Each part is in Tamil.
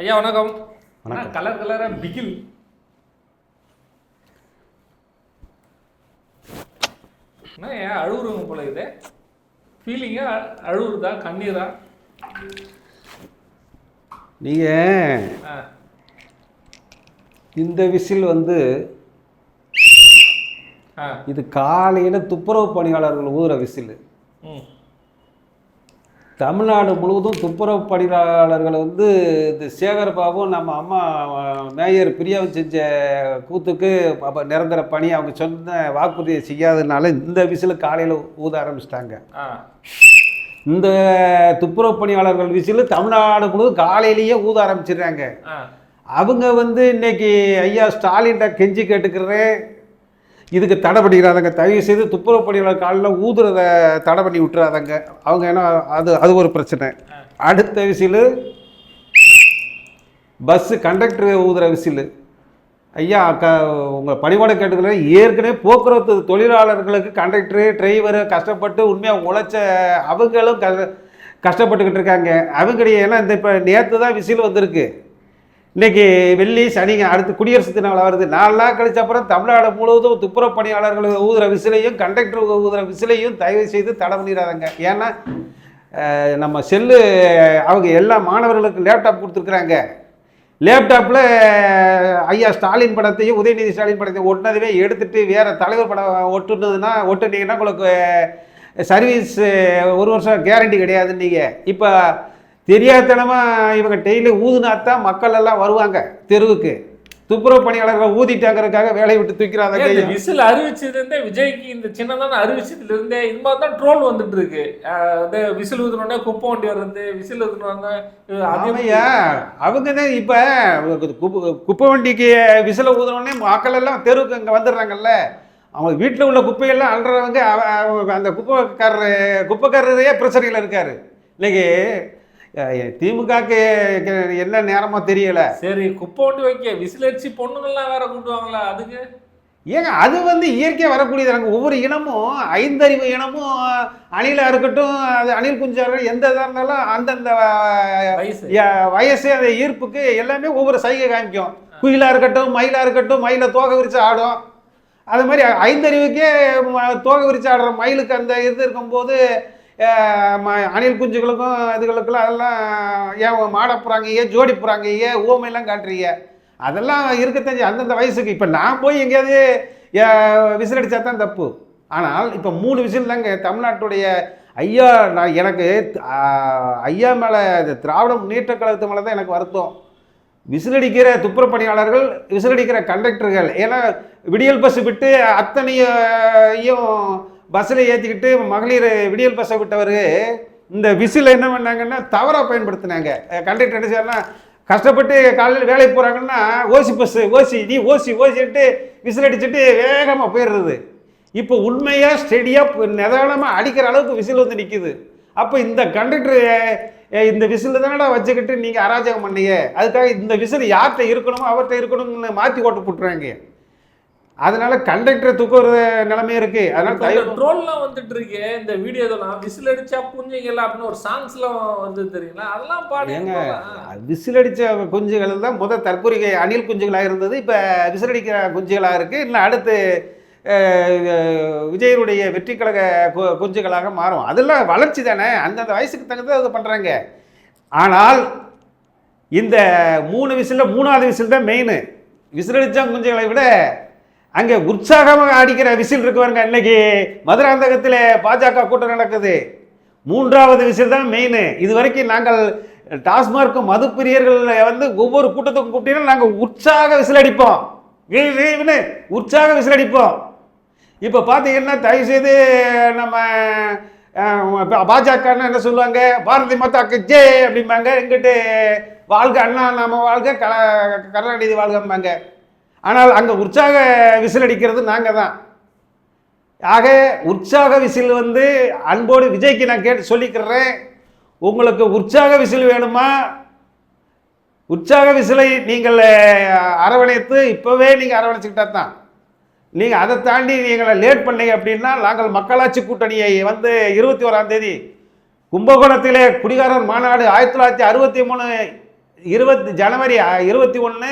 ஐயா வணக்கம். வணக்கம். கலர் கலரா பிகில். என்ன ஏன் அழுகுறவங்க போல இது ஃபீலிங்கா அழுகுறதா கண்ணீரா? நீங்கள் இந்த விசில் வந்து இது காலையில் துப்புரவு பணியாளர்கள் ஊதுற விசில். தமிழ்நாடு முழுவதும் துப்புரவு பணியாளர்கள் வந்து இந்த சேகர் பாபு நம்ம அம்மா மேயர் பிரியாவும் செஞ்ச கூத்துக்கு அப்போ நிரந்தர பணி. அவங்க சொன்ன வாக்குறுதியை செய்யாததுனால இந்த விசில் காலையில் ஊத ஆரம்பிச்சிட்டாங்க. இந்த துப்புரவு பணியாளர்கள் விசில் தமிழ்நாடு முழுவதும் காலையிலேயே ஊத ஆரம்பிச்சிடுறாங்க. அவங்க வந்து இன்னைக்கு ஐயா ஸ்டாலின்ட கெஞ்சி கேட்டுக்கிறேன். இதுக்கு தடை பண்ணிக்கிறாதங்க. தயவு செய்து துப்புரவு பணியாளர் காலில் ஊதுறத தடை பண்ணி விட்டுறாதங்க. அவங்க ஏன்னா அது அது ஒரு பிரச்சனை. அடுத்த விசில் பஸ்ஸு கண்டக்டர் ஊதுற விசில். ஐயா க உங்கள் பணிவோட கேட்டுக்கல ஏற்கனவே போக்குவரத்து தொழிலாளர்களுக்கு கண்டக்டரு டிரைவரு கஷ்டப்பட்டு உண்மையாக உழைச்ச அவங்களும் க கஷ்டப்பட்டுக்கிட்டு இருக்காங்க. அவங்களுடைய ஏன்னா இந்த இப்போ நேற்று தான் விசில் வந்திருக்கு. இன்னைக்கு வெள்ளி சனிங்க அடுத்து குடியரசு தினம் வருது. நாலு நாள் கழிச்ச அப்புறம் தமிழ்நாடு முழுவதும் துப்புரவு பணியாளர்கள் ஊதுற விசிலையும் கண்டக்டர் ஊதுற விசிலையும் தயவு செய்து தடை பண்ணிடாதங்க. ஏன்னா நம்ம செல்லு அவங்க எல்லா மாணவர்களுக்கு லேப்டாப் கொடுத்துருக்குறாங்க. லேப்டாப்பில் ஐயா ஸ்டாலின் படத்தையும் உதயநிதி ஸ்டாலின் படத்தையும் ஒட்டினதுவே எடுத்துட்டு வேறு தலைவர் படம் ஒட்டுனதுன்னா ஒட்டுனீங்கன்னா உங்களுக்கு சர்வீஸ் ஒரு வருஷம் கேரண்டி கிடையாதுன்னு நீங்கள் இப்போ தெரியாதனமாக இவங்க டெய்லி ஊதுனா தான் மக்கள் எல்லாம் வருவாங்க தெருவுக்கு. துப்புரவு பணியாளர்கள் ஊதிட்டாங்கிறதுக்காக வேலையை விட்டு தூக்கிறாங்க விசில் அறிவிச்சதுல இருந்தே விஜய்க்கு இந்த சின்னதான அறிவிச்சதுல இருந்தே இது மாதிரி தான் ட்ரோல் வந்துட்டு இருக்கு விசில் ஊதுனோடனே குப்பை வண்டி வர்றது விசில் ஊதுனோடனே அதே ஆமையா அவங்க தான் இப்போ குப்பை வண்டிக்கு விசில ஊதுனோடனே மக்கள் எல்லாம் தெருவுக்கு இங்கே வந்துடுறாங்கல்ல. அவங்க வீட்டில் உள்ள குப்பையெல்லாம் அல்றவங்க அந்த குப்பைக்காரரு குப்பைக்காரரே பிரச்சனையில் இருக்காரு. இன்னைக்கு திமுகக்கு என்ன நேரமோ தெரியல. சரி குப்பை வண்டி வைக்க விசில் அடிச்சு பொண்ணுங்கள்லாம் வேற கூட்டுவாங்களா அதுக்கு? ஏங்க அது வந்து இயற்கையாக வரக்கூடியது. நாங்கள் ஒவ்வொரு இனமும் ஐந்தறிவு இனமும் அணிலாக இருக்கட்டும் அது அணில் குஞ்சாக எந்த இதாக இருந்தாலும் அந்தந்த வயசு. அந்த ஈர்ப்புக்கு எல்லாமே ஒவ்வொரு சைகை காமிக்கும். குயிலாக இருக்கட்டும் மயிலாக இருக்கட்டும் மயிலை தோகை விரிச்சு ஆடும். அது மாதிரி ஐந்தறிவுக்கே தோகை விரிச்சு ஆடுற மயிலுக்கு அந்த இது இருக்கும்போது அணில் குஞ்சுகளுக்கும் இதுகளுக்கெல்லாம் அதெல்லாம் ஏன் மாட போகிறாங்க ஏன் ஜோடி போகிறாங்க ஏன் ஊமையெல்லாம் காட்டுறீங்க? அதெல்லாம் இருக்க தெரிஞ்சு அந்தந்த வயசுக்கு இப்போ நான் போய் எங்கேயாவது விசில் அடித்தா தான் தப்பு. ஆனால் இப்போ மூணு விசில் தாங்க தமிழ்நாட்டுடைய ஐயா நான் எனக்கு ஐயா மேலே திராவிட முன்னேற்ற கழகத்து மேலே தான் எனக்கு வருத்தம். விசிலடிக்கிற துப்புர பணியாளர்கள் விசிலடிக்கிற கண்டக்டர்கள் ஏன்னா விடியல் பஸ் விட்டு அத்தனையும் பஸ்ஸில் ஏற்றிக்கிட்டு மகளிர் விடியல் பஸ்ஸை விட்டவர் இந்த விசில் என்ன பண்ணாங்கன்னா தவறாக பயன்படுத்தினாங்க. கண்டக்டர் என்ன செய்யறா கஷ்டப்பட்டு காலையில் வேலைக்கு போகிறாங்கன்னா ஓசி பஸ்ஸு ஓசி நீ ஓசி ஓசிட்டு விசில் அடிச்சுட்டு வேகமாக போயிடுறது. இப்போ உண்மையாக ஸ்டெடியாக நிதானமாக அடிக்கிற அளவுக்கு விசில் வந்து நிற்கிது அப்போ இந்த கண்டக்டர் இந்த விசில் தானடா வச்சுக்கிட்டு நீங்கள் அராஜகம் பண்ணீங்க? அதுக்காக இந்த விசில் யார்கிட்ட இருக்கணுமோ அவர்கிட்ட இருக்கணும்னு மாற்றி ஓட்டு போட்டுறாங்க. அதனால கண்டக்டரை தூக்குற நிலைமை இருக்கு. அதனால ட்ரோல்லாம் வந்துட்டு இருக்கு. இந்த வீடியோ இதெல்லாம் விசில் அடிச்சா புரிஞ்சுக்கலாம் அப்படின்னு ஒரு சாங்ஸ்லாம் வந்து தெரியுங்களா? அதெல்லாம் பாடி ஏங்க விசில் அடித்த குஞ்சுகள் தான் முதல் தற்கொலை அணில் குஞ்சுகளாக இருந்தது. இப்போ விசில் அடிக்கிற குஞ்சுகளாக இருக்குது இன்னும் அடுத்து விஜயனுடைய வெற்றி கழக குஞ்சுகளாக மாறும். அதெல்லாம் வளர்ச்சி தானே? அந்தந்த வயசுக்கு தகுந்தது அது பண்ணுறாங்க ஆனால் இந்த மூணு விசிலில் மூணாவது விசில் தான் மெயின் விசில் அடித்த குஞ்சுகளை விட அங்கே உற்சாகமாக அடிக்கிற விசில் இருக்கு பாருங்க இன்னைக்கு மதுராந்தகத்தில் பாஜக கூட்டம் நடக்குது. மூன்றாவது விசில் தான் மெயின் இது வரைக்கும் நாங்கள் டாஸ்மார்க் மது பிரியர்கள் வந்து ஒவ்வொரு கூட்டத்துக்கும் கூப்பிட்டீங்கன்னா நாங்கள் உற்சாக விசில் அடிப்போம். உற்சாக விசில் அடிப்போம். இப்போ பார்த்தீங்கன்னா தயவு செய்து நம்ம அஹ், பாஜகன்னு என்ன சொல்லுவாங்க? பாரதி மாதாக்கு ஜே அப்படிம்பாங்க. எங்கிட்டு வாழ்க அண்ணா நாம வாழ்க க கருணாநிதி வாழ்கம்பாங்க. ஆனால் அங்கே உற்சாக விசில் அடிக்கிறது நாங்கள் தான். ஆக உற்சாக விசில் வந்து அன்போடு விஜய்க்கு நான் கேட்டு சொல்லிக்கிறேன். உங்களுக்கு உற்சாக விசில் வேணுமா? உற்சாக விசிலை நீங்கள் அரவணைத்து இப்போவே நீங்கள் அரவணைச்சிக்கிட்டா தான். நீங்கள் அதை தாண்டி நீங்களை லேட் பண்ணீங்க அப்படின்னா நாங்கள் மக்களாட்சி கூட்டணியை வந்து இருபத்தி ஓராம் தேதி கும்பகோணத்திலே குடிகாரர் மாநாடு ஆயிரத்தி தொள்ளாயிரத்தி அறுபத்தி மூணு இருபத்தி ஜனவரி இருபத்தி ஒன்று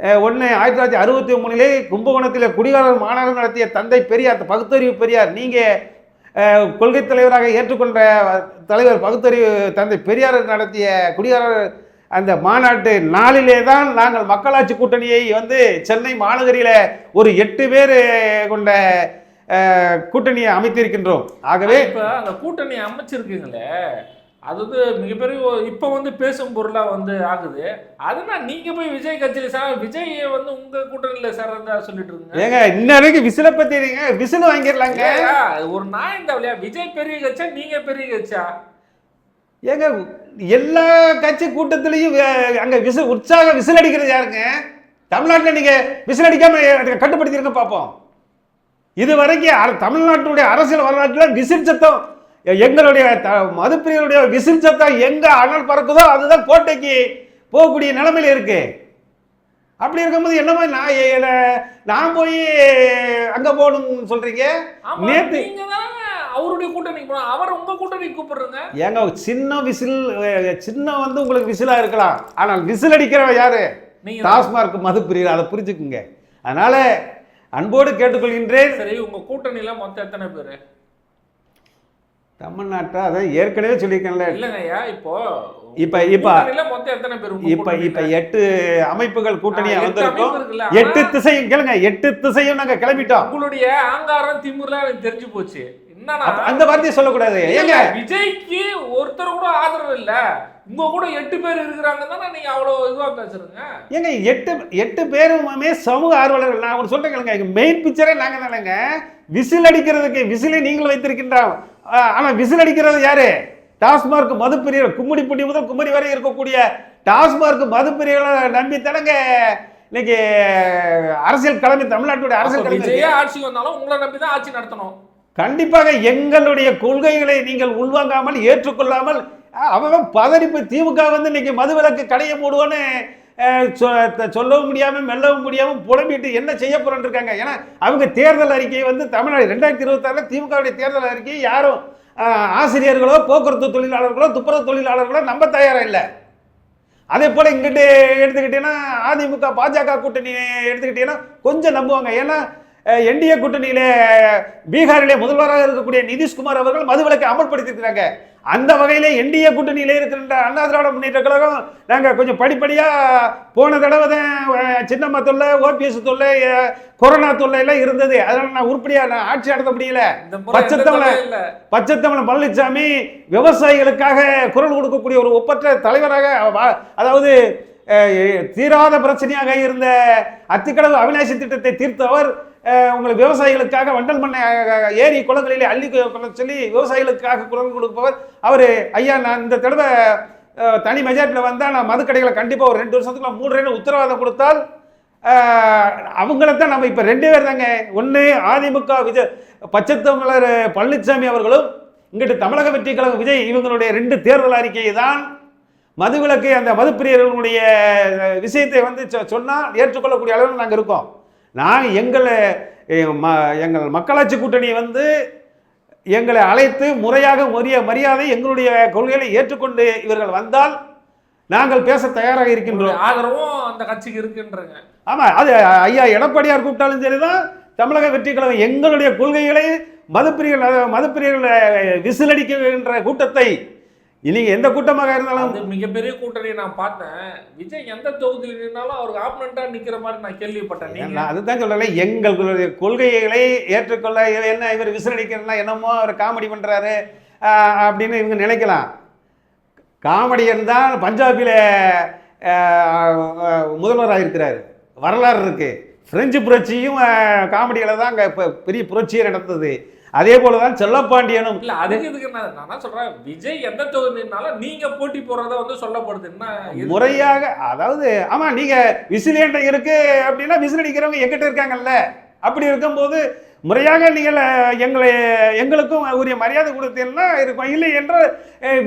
ஒன்று ஆயிரத்தி தொள்ளாயிரத்தி அறுபத்தி மூணிலே கும்பகோணத்தில் குடிகாரர் மாநாடு நடத்திய தந்தை பெரியார் பகுத்தறிவு பெரியார் நீங்கள் கொள்கை தலைவராக ஏற்றுக்கொண்ட தலைவர் பகுத்தறிவு தந்தை பெரியார் நடத்திய குடிகாரர் அந்த மாநாட்டு நாளிலே தான் நாங்கள் மக்களாட்சி கூட்டணியை வந்து சென்னை மாநகரில் ஒரு எட்டு பேர் கொண்ட கூட்டணியை அமைத்திருக்கின்றோம். ஆகவே இப்போ அந்த கூட்டணி அமைச்சிருக்குங்களே அது வந்து மிகப்பெரிய இப்ப வந்து பேசும் பொருளா வந்து ஆகுது. அதுனா நீங்க போய் விஜய் கட்சியில சார் விஜய் வந்து உங்க கூட்டணியில சேர்றதா சொல்லிட்டு இருக்கீங்க ஏங்க இன்ன வரைக்கும் விசிலை பத்தி நீங்க விசில் வாங்கிடலாங்க. ஒரு நாய் இந்த வழியா விஜய் பெரிய கட்சா நீங்க பெரிய கட்சா ஏங்க எல்லா கட்சி கூட்டத்திலையும் அங்க விசில் உற்சாக விசில் அடிக்கிறது யாருங்க? தமிழ்நாட்டில் நீங்க விசில் அடிக்காம அதை கட்டுப்படுத்திருங்க பார்ப்போம் இது வரைக்கும் தமிழ்நாட்டுடைய அரசியல் வரலாற்றில் விசில் சத்தம் எங்களுடைய த மதுப்பிரியருடைய விசில் சத்தம் எங்க அனல் பறக்குதோ அதுதான் கோட்டைக்கு போகக்கூடிய நிலைமையில இருக்கு. அப்படி இருக்கும்போது என்னமோ நான் நான் போய் அங்க போகணும்னு நீங்க தானே அவருடைய கூட்டணிக்கு போனா அவர் உங்க கூட்டணிக்கு கூப்பிடுறங்க. ஏங்க சின்ன விசில் சின்ன வந்து உங்களுக்கு விசிலா இருக்கலாம். ஆனால் விசில் அடிக்கிறவன் யாரு? டாஸ்மார்க் மது பிரியர் அதை புரிஞ்சுக்குங்க. அதனால அன்போடு கேட்டுக்கொள்கின்றேன். சரி உங்க கூட்டணியில மொத்தம் எத்தனை பேரு? தமிழ்நாட்டை அதை ஏற்கனவே சொல்லியிருக்கேன்ல. இல்லங்க ஐயா இப்போ இப்ப இப்ப மொத்தம் எத்தனை பேர் இப்ப இப்ப? எட்டு அமைப்புகள் கூட்டணியா ஆ, எட்டு வந்திருக்கோம். எட்டு திசையும் கேளுங்க எட்டு திசையும் நாங்க கிளம்பிட்டோம். உங்களுடைய ஆங்காரம் திமுறலாம் எனக்கு தெரிஞ்சு போச்சு. அந்த வார்த்தையை சொல்லக்கூடாது. ஏங்க? விஜய்க்கு ஒருத்தர் கூட ஆதரவு இல்ல. உங்க கூட எட்டு பேர் இருக்கிறாங்க தானே நீங்க அவ்வளவு இதுவா பேசுறீங்க? ஏங்க எட்டு எட்டு பேருமே சமூக ஆர்வலர்கள். நான் ஒரு சொல்றேன் கேளுங்க மெயின் பிக்சரே நாங்க தானேங்க விசில் அடிக்கிறதுக்கு விசிலை நீங்கள் வைத்திருக்கின்றோம் ஆ, ஆனா விசில் அடிக்கிறது யாரு? டாஸ்மார்க் மதுப்பிரியர் கும்மிடிப்பட்டி முதல் குமரி வரை இருக்கக்கூடிய டாஸ்மார்க் மதுப்பிரியர்களை நம்பி தானங்க இன்னைக்கு அரசியல் கிளம்பி தமிழ்நாட்டுடைய அரசியல் கிளம்பி ஆட்சிக்கு வந்தாலும் உங்களை நம்பி தான் ஆட்சி நடத்தணும். கண்டிப்பாக எங்களுடைய கொள்கைகளை நீங்கள் உள்வாங்காமல் ஏற்றுக்கொள்ளாமல் அவன் பதறி போய் திமுக வந்து இன்னைக்கு மதுவிலக்கு கடையை மூடுவோன்னு சொல்லவும் முடியாமல் மெல்லவும் முடியாமல் புலம்பிட்டு என்ன செய்ய போறோம்னு இருக்காங்க. ஏன்னா அவங்க தேர்தல் அறிக்கையை வந்து தமிழ்நாடு ரெண்டாயிரத்தி இருபத்தாறில் திமுகவுடைய தேர்தல் அறிக்கையை யாரும் ஆசிரியர்களோ போக்குவரத்து தொழிலாளர்களோ துப்புரவு தொழிலாளர்களோ நம்ப தயாராக இல்லை. அதே போல் இங்கிட்டு எடுத்துக்கிட்டீங்கன்னா அதிமுக பாஜக கூட்டணி எடுத்துக்கிட்டீங்கன்னா கொஞ்சம் நம்புவாங்க. ஏன்னா என்டிஏ கூட்டணியில பீகாரிலே முதல்வராக இருக்கக்கூடிய நிதிஷ்குமார் அவர்கள் மதுவிலக்கை அமல்படுத்தியிருக்கிறாங்க. அந்த வகையில என்டிஏ கூட்டணியில இருக்கின்ற அண்ணா திராவிட முன்னேற்ற கழகம் நாங்க கொஞ்சம் படிப்படியா போன தடவை தான் சின்னம்மா தொல்லை ஓபிஎஸ் தொல்லை கொரோனா தொல்லை எல்லாம் இருந்தது. அதனால நான் உருப்படியா நான் ஆட்சி நடத்த முடியல. இந்த முறை பச்சை எந்த தமிழ- தொல்லையும் இல்ல. பச்சைத்தமிழ் பழனிசாமி விவசாயிகளுக்காக குரல் கொடுக்கக்கூடிய ஒரு ஒப்பற்ற தலைவராக அதாவது தீராத பிரச்சனையாக இருந்த அத்திக்கடவு அவிநாசி திட்டத்தை தீர்த்தவர் உங்களுக்கு விவசாயிகளுக்காக வண்டல் மண்ணை ஏரி குளங்களிலே அள்ளி கொள்ள சொல்லி விவசாயிகளுக்காக குரல் கொடுப்பவர். அவர் ஐயா நான் இந்த தடவை தனி மெஜாரிட்டியில் வந்தால் நான் மதுக்கடைகளை கண்டிப்பாக ஒரு ரெண்டு வருஷத்துக்குள்ள மூடுறேன்னு உத்தரவாதம் கொடுத்தால் அவங்கள தான் நம்ம இப்போ ரெண்டு பேர் தாங்க. ஒன்று அதிமுக விஜய் பச்சைத்தமிழர் பழனிசாமி அவர்களும் இங்கிட்டு தமிழக வெற்றி கழகம் விஜய் இவங்களுடைய ரெண்டு தேர்தல் அறிக்கையை தான் மதுவிலக்கு அந்த மதுப்பிரியர்களுடைய விஷயத்தை வந்து சொ- சொன்னால் ஏற்றுக்கொள்ளக்கூடிய அளவில் நாங்கள் இருக்கோம். நாங்கள் எங்களை ம- எங்கள் மக்களாட்சி கூட்டணி வந்து எங்களை அழைத்து முறையாக உரிய மரியாதை எங்களுடைய கொள்கைகளை ஏற்றுக்கொண்டு இவர்கள் வந்தால் நாங்கள் பேச தயாராக இருக்கின்றோம். ஆதரவும் அந்த கட்சிக்கு இருக்குன்றங்க. ஆமா அது ஐயா எடப்பாடியார் கூப்பிட்டாலும் சரிதான். தமிழக வெற்றி கழகம் எங்களுடைய கொள்கைகளை மதுப்பிரியர்கள் மதுப்பிரியர்கள் விசிலடிக்கின்ற கூட்டத்தை நீங்க எந்த கூட்டமாக இருந்தாலும் மிகப்பெரிய கூட்டணியை நான் பார்த்தேன். விஜய் எந்த தொகுதியில் நின்னாலும் அவருக்கு ஆப்பனண்டா நிக்கிற மாதிரி நான் கேள்விப்பட்டேன். அதுதான் சொல்றேன் எங்களுடைய கொள்கைகளை ஏற்றுக்கொள்ள என்ன இவர் விசிலடிக்கிறனா என்னமோ அவர் காமெடி பண்றாரு ஆஹ், அப்படின்னு இவங்க நினைக்கலாம். காமெடியன் தான் பஞ்சாபில் முதல்வராக இருக்கிறாரு. வரலாறு இருக்கு. பிரெஞ்சு புரட்சியும் காமெடியில் தான் அங்கே இப்போ பெரிய புரட்சியே நடந்தது அதே போல தான் செல்லப்பாண்டியனும். இல்ல அதுக்கு இதுக்கு நான் சொல்றேன்? விஜய் எந்த தொகுதினாலும் நீங்க போட்டி போறத வந்து சொல்லப்படுது. என்ன இது? முறையாக அதாவது ஆமா நீங்க விசிலேண்ட இருக்கு அப்படின்னா விசில் அடிக்கிறவங்க எங்கிட்ட இருக்காங்கல்ல? அப்படி இருக்கும்போது முறையாக நீங்கள் எங்களை எங்களுக்கும் உரிய மரியாதை கொடுத்தீங்கன்னா இருக்கும். இல்லை என்று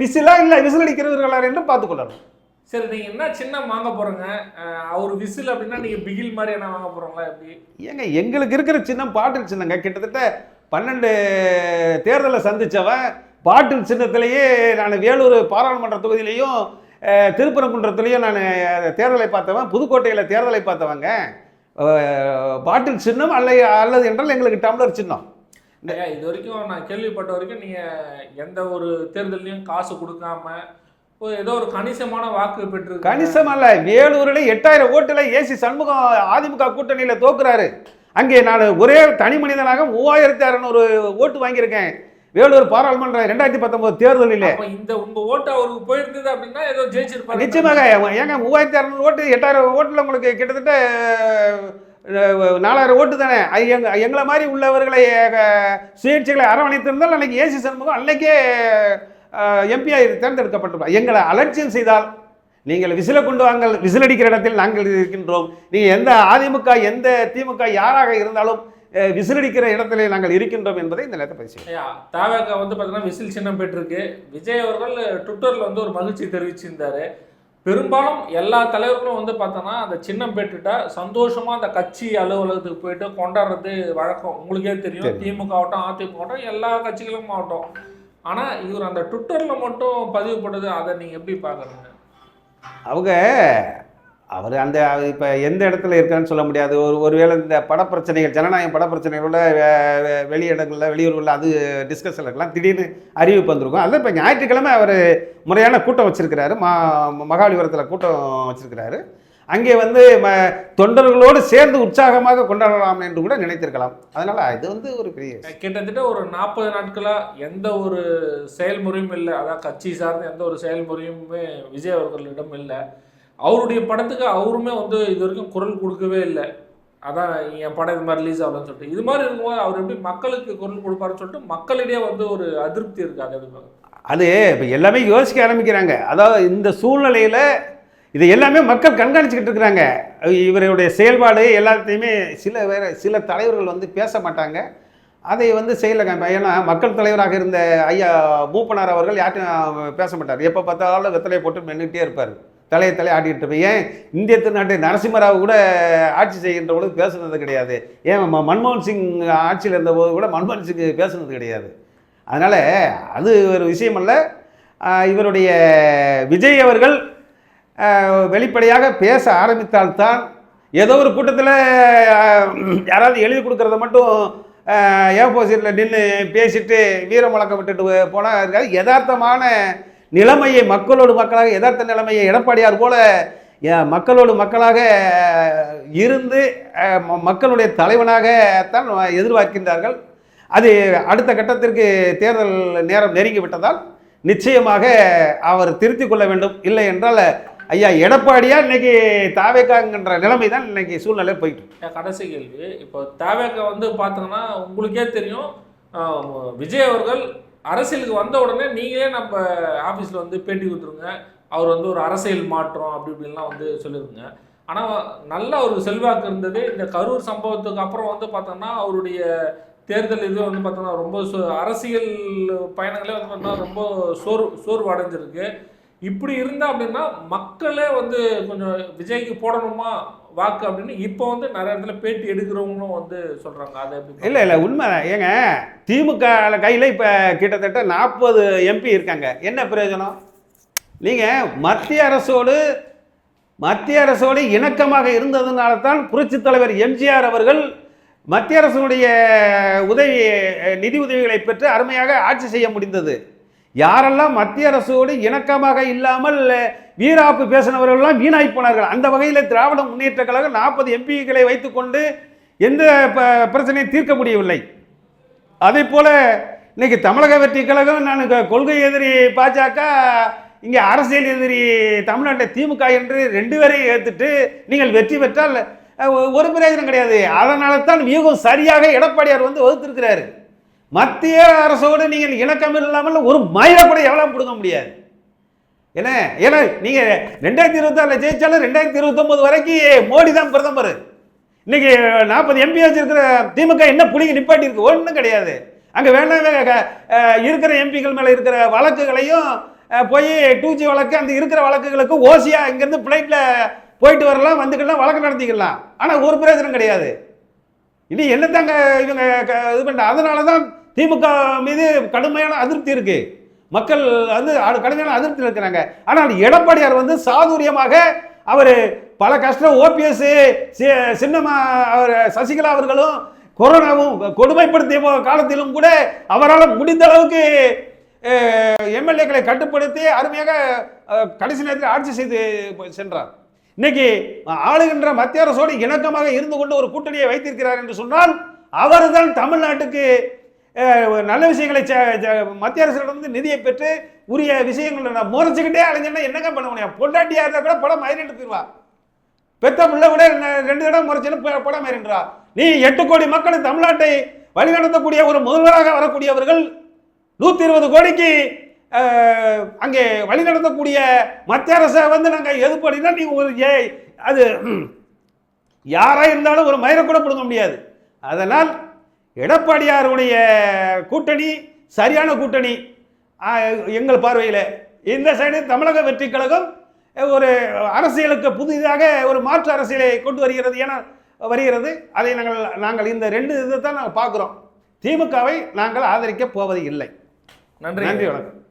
விசிலா இல்லை விசில் அடிக்கிறவர்களா என்று பார்த்துக்கொள்ளணும் சரி நீங்க என்ன சின்னம் வாங்க போறீங்க அஹ், அவர் விசில் அப்படின்னா நீங்க பிகில் மாதிரி என்ன வாங்க போறீங்களா எப்படி? ஏங்க எங்களுக்கு இருக்கிற சின்னம் பாட்டில் சின்னங்க கிட்டத்தட்ட பன்னெண்டு தேர்தலை சந்திச்சவன் பாட்டில் சின்னத்திலேயே நான் வேலூர் பாராளுமன்ற தொகுதியிலையும் திருப்பரங்குன்றத்துலேயும் நான் தேர்தலை பார்த்தவன் புதுக்கோட்டையில் தேர்தலை பார்த்தவங்க. அஹ், பாட்டில் சின்னம் அல்ல அல்லது என்றால் எங்களுக்கு டம்ளர் சின்னம். இது வரைக்கும் நான் கேள்விப்பட்ட வரைக்கும் நீங்க எந்த ஒரு தேர்தலையும் காசு கொடுக்காம ஏதோ ஒரு கணிசமான வாக்கு பெற்று கணிசம் அல்ல வேலூரில் எட்டாயிரம் ஓட்டுல ஏசி சண்முகம் அதிமுக கூட்டணியில் தோக்குறாரு. அங்கே நான் ஒரே தனி மனிதனாக மூவாயிரத்தி அறநூறு ஓட்டு வாங்கியிருக்கேன். வேலூர் பாராளுமன்ற ரெண்டாயிரத்தி பத்தொன்பது தேர்தலில். இந்த உங்க ஓட்டு அவருக்கு போயிருந்தது அப்படின்னா ஏதோ ஜெயிச்சிருப்பாரு. நிச்சயமாக ஏங்க மூவாயிரத்தி அறநூறு ஓட்டு எட்டாயிரம் ஓட்டில் உங்களுக்கு கிட்டத்தட்ட நாலாயிரம் ஓட்டு தானே? எங்க எங்களை மாதிரி உள்ளவர்களை சுயேட்சைகளை அரவணைத்திருந்தால் அன்னைக்கு ஏசி சண்முகம் அன்னைக்கே எம்பிஐ தேர்ந்தெடுக்கப்பட்டிருப்பார் எங்களை அலட்சியம் செய்தால் நீங்கள் விசில கொண்டு வாங்கள் விசிலடிக்கிற இடத்தில் நாங்கள் இருக்கின்றோம். நீங்கள் எந்த அதிமுக எந்த திமுக யாராக இருந்தாலும் விசிலடிக்கிற இடத்திலே நாங்கள் இருக்கின்றோம் என்பதை இந்த நேரத்தை பதிவு தாவேக்கா வந்து பார்த்தீங்கன்னா விசில் சின்னம் பெற்றிருக்கு. விஜய் அவர்கள் ட்விட்டரில் வந்து ஒரு மகிழ்ச்சி தெரிவிச்சிருந்தாரு. பெரும்பாலும் எல்லா தலைவர்களும் வந்து பார்த்தோன்னா அந்த சின்னம் பெற்றுட்டா சந்தோஷமா அந்த கட்சி அலுவலகத்துக்கு போயிட்டு கொண்டாடுறது வழக்கம். உங்களுக்கே தெரியும். திமுக ஆகட்டும் அதிமுக ஆகட்டும் எல்லா கட்சிகளும் ஆகட்டும். ஆனா இவர் அந்த ட்விட்டர்ல மட்டும் பதிவு போட்டது அதை நீங்க எப்படி பாக்குறீங்க? அவங்க அவர் அந்த இப்போ எந்த இடத்துல இருக்கான்னு சொல்ல முடியாது. ஒரு ஒருவேளை இந்த படப்பிரச்சனைகள் ஜனநாயகம் படப்பிரச்சனைகளோட வெளியிடங்களில் வெளியூர்களில் அது டிஸ்கஷன் இருக்கலாம். திடீர்னு அறிவிப்பு வந்திருக்கும். அதில் இப்போ ஞாயிற்றுக்கிழமை அவர் முறையான கூட்டம் வச்சுருக்கிறாரு. மா மகாபலிபுரத்தில் கூட்டம் வச்சுருக்கிறாரு. அங்கே வந்து ம தொண்டர்களோடு சேர்ந்து உற்சாகமாக கொண்டாடலாம் என்று கூட நினைத்திருக்கலாம். அதனால் இது வந்து ஒரு பெரிய. கிட்டத்தட்ட ஒரு நாற்பது நாட்களா எந்த ஒரு செயல்முறையும் இல்லை. அதான் கட்சி சார்ந்த எந்த ஒரு செயல்முறையுமே விஜய் அவர்களிடம் இல்லை. அவருடைய படத்துக்கு அவருமே வந்து இது வரைக்கும் குரல் கொடுக்கவே இல்லை. அதான் என் படம் இது மாதிரி ரிலீஸ் ஆகலன்னு சொல்லிட்டு. இது மாதிரி இருக்கும்போது அவர் எப்படி மக்களுக்கு குரல் கொடுப்பாருன்னு சொல்லிட்டு மக்களிடையே வந்து ஒரு அதிருப்தி இருக்கு அது அது இப்போ எல்லாமே யோசிக்க ஆரம்பிக்கிறாங்க. அதாவது இந்த சூழ்நிலையில் இது எல்லாமே மக்கள் கண்காணிச்சுக்கிட்டு இருக்கிறாங்க. இவருடைய செயல்பாடு எல்லாத்தையுமே சில வேற சில தலைவர்கள் வந்து பேச மாட்டாங்க. அதை வந்து செயலில் காமிப்பாங்க ஏன்னா மக்கள் தலைவராக இருந்த ஐயா மூப்பனார் அவர்கள் யார்ட்டையும் பேச மாட்டார். எப்போ பார்த்தாலும் வெத்தலையை போட்டு மென்னுக்கிட்டே இருப்பார். தலையை தலையை ஆடிக்கிட்டு இருப்பேன் ஏன் இந்திய திருநாட்டை நரசிம்மராவ் கூட ஆட்சி செய்கின்ற பொழுது பேசுனது கிடையாது. ஏன் மன்மோகன் சிங் ஆட்சியில் இருந்தபோது கூட மன்மோகன் சிங் பேசுனது கிடையாது. அதனால் அது ஒரு விஷயமல்ல இவருடைய விஜய் அவர்கள் வெளிப்படையாக பேச ஆரம்பித்தால்தான் ஏதோ ஒரு கூட்டத்தில் யாராவது எழுதி கொடுக்குறத மட்டும் ஏப்போசிட்டில் நின்று பேசிட்டு வீரம் முழக்கம் விட்டுட்டு போனால் இருக்காது. யதார்த்தமான நிலைமையை மக்களோடு மக்களாக யதார்த்த நிலைமையை எடப்பாடியார் போல மக்களோடு மக்களாக இருந்து மக்களுடைய தலைவனாக மக்களுடைய தலைவனாகத்தான் எதிர்பார்க்கின்றார்கள். அது அடுத்த கட்டத்திற்கு தேர்தல் நேரம் நெருங்கி விட்டதால் நிச்சயமாக அவர் திருத்திக் கொள்ள வேண்டும். இல்லை என்றால் ஐயா எடப்பாடியா இன்னைக்கு தாவேக்காங்கிற நிலைமை தான் இன்னைக்கு சூழ்நிலை போயிட்டு கடைசி கேள்வி. இப்போ தேவேக்கா வந்து பார்த்தீங்கன்னா உங்களுக்கே தெரியும் விஜய் அவர்கள் அரசியலுக்கு வந்த உடனே நீங்களே நம்ம ஆஃபீஸில் வந்து பேட்டி கொடுத்துருங்க. அவர் வந்து ஒரு அரசியல் மாற்றம் அப்படி இப்படின்லாம் வந்து சொல்லியிருங்க ஆனால் நல்ல ஒரு செல்வாக்கு இருந்தது. இந்த கரூர் சம்பவத்துக்கு அப்புறம் வந்து பார்த்தோன்னா அவருடைய தேர்தல் இது வந்து பார்த்தோன்னா ரொம்ப சோ- அரசியல் பயணங்களே வந்து பார்த்தோன்னா ரொம்ப சோர் சோர்வு அடைஞ்சிருக்கு இப்படி இருந்தா அப்படின்னா மக்களே வந்து கொஞ்சம் விஜய்க்கு போடணுமா வாக்கு அப்படின்னு இப்போ வந்து நிறைய இடத்துல பேட்டி எடுக்கிறவங்களும் வந்து சொல்றாங்க. அதை எப்படி இல்லை இல்லை உண்மை ஏங்க திமுக கையில் இப்போ கிட்டத்தட்ட நாற்பது எம்பி இருக்காங்க. என்ன பிரயோஜனம்? நீங்கள் மத்திய அரசோடு மத்திய அரசோடு இணக்கமாக இருந்ததுனால தான் புரட்சித் தலைவர் எம்ஜிஆர் அவர்கள் மத்திய அரசுடைய உதவி நிதி உதவிகளை பெற்று அருமையாக ஆட்சி செய்ய முடிந்தது. யாரெல்லாம் மத்திய அரசோடு இணக்கமாக இல்லாமல் வீராப்பு பேசினவர்கள்லாம் வீணாய் போனார்கள் அந்த வகையில் திராவிட முன்னேற்ற கழகம் நாற்பது எம்பிக்களை வைத்துக்கொண்டு எந்த ப- பிரச்சனையும் தீர்க்க முடியவில்லை. அதே போல இன்னைக்கு தமிழக வெற்றி கழகம் நான் கொள்கை எதிரி பாஜக இங்கே அரசியல் எதிரி தமிழ்நாட்டை திமுக என்று ரெண்டு பேரையும் ஏற்றுட்டு நீங்கள் வெற்றி பெற்றால் ஒரு பிரயோஜனம் கிடையாது. அதனால தான் வியூகம் சரியாக எடப்பாடியார் வந்து வகுத்திருக்கிறாரு. மத்திய அரசோடு நீங்கள் இணக்கம் இல்லாமல் ஒரு மயிலை கூட எவ்வளோ கொடுக்க முடியாது. என்ன? ஏன்னா நீங்கள் ரெண்டாயிரத்தி இருபத்தாறில் ஜெயிச்சாலும் ரெண்டாயிரத்தி இருபத்தொம்போது வரைக்கும் மோடி தான் பிரதமர். இன்னைக்கு நாற்பது எம்பி வச்சிருக்கிற திமுக என்ன புளிங்க நிப்பாட்டி இருக்கு ஒன்றும் கிடையாது. அங்கே வேண்டாம் க- இருக்கிற எம்பிக்கள் மேலே இருக்கிற வழக்குகளையும் போய் டூ ஜி வழக்கு அந்த இருக்கிற வழக்குகளுக்கு ஓசியா இங்கேருந்து ஃப்ளைட்டில் போயிட்டு வரலாம் வந்துக்கலாம் வழக்கு நடத்திக்கலாம். ஆனால் ஒரு பிரயோஜனம் கிடையாது. இனி என்னத்தாங்க இவங்க க- இது பண்ண அதனால தான் திமுக மீது கடுமையான அதிருப்தி இருக்கு. மக்கள் வந்து கடுமையான அதிருப்தியில் இருக்கிறாங்க. ஆனால் எடப்பாடியார் வந்து சாதுரியமாக அவர் பல கஷ்டம் ஓபிஎஸ் சின்னமா அவர் சசிகலா அவர்களும் கொரோனாவும் கொடுமைப்படுத்திய காலத்திலும் கூட அவரால் முடிந்த அளவுக்கு எம்எல்ஏக்களை கட்டுப்படுத்தி அருமையாக கடைசி நேரத்தில் ஆட்சி செய்து சென்றார். இன்னைக்கு ஆளுகின்ற மத்திய அரசோடு இணக்கமாக இருந்து கொண்டு ஒரு கூட்டணியை வைத்திருக்கிறார் என்று சொன்னால் அவர்தான் தமிழ்நாட்டுக்கு நல்ல விஷயங்களை மத்திய அரசிடமிருந்து நிதியை பெற்று உரிய விஷயங்களை நான் முறைச்சிக்கிட்டே அலைஞ்சேன்னா என்னங்க பண்ண முடியும்? பொண்டாட்டியாக இருந்தால் கூட படம் மயிரிட்டு போயிடுவா பெத்த பிள்ளை கூட ரெண்டு தடவை முறைச்சின்னு ப- படம் மயிரின்றா நீ எட்டு கோடி மக்கள் தமிழ்நாட்டை வழிநடத்தக்கூடிய ஒரு முதல்வராக வரக்கூடியவர்கள் நூற்றி இருபது கோடிக்கு அங்கே வழிநடத்தக்கூடிய மத்திய அரசை வந்து நாங்கள் எது பண்ணினா நீ ஒரு ஏ அது யாராக இருந்தாலும் ஒரு மயிரை கூட பிடுங்க முடியாது. அதனால் எடப்பாடியாருடைய கூட்டணி சரியான கூட்டணி எங்கள் பார்வையில். இந்த சைடு தமிழக வெற்றி கழகம் ஒரு அரசியலுக்கு புதிதாக ஒரு மாற்று அரசியலை கொண்டு வருகிறது என வருகிறது. அதை நாங்கள் நாங்கள் இந்த ரெண்டு இதை தான் நாங்கள் பார்க்குறோம். திமுகவை நாங்கள் ஆதரிக்க போவது இல்லை நன்றி. நன்றி வணக்கம்.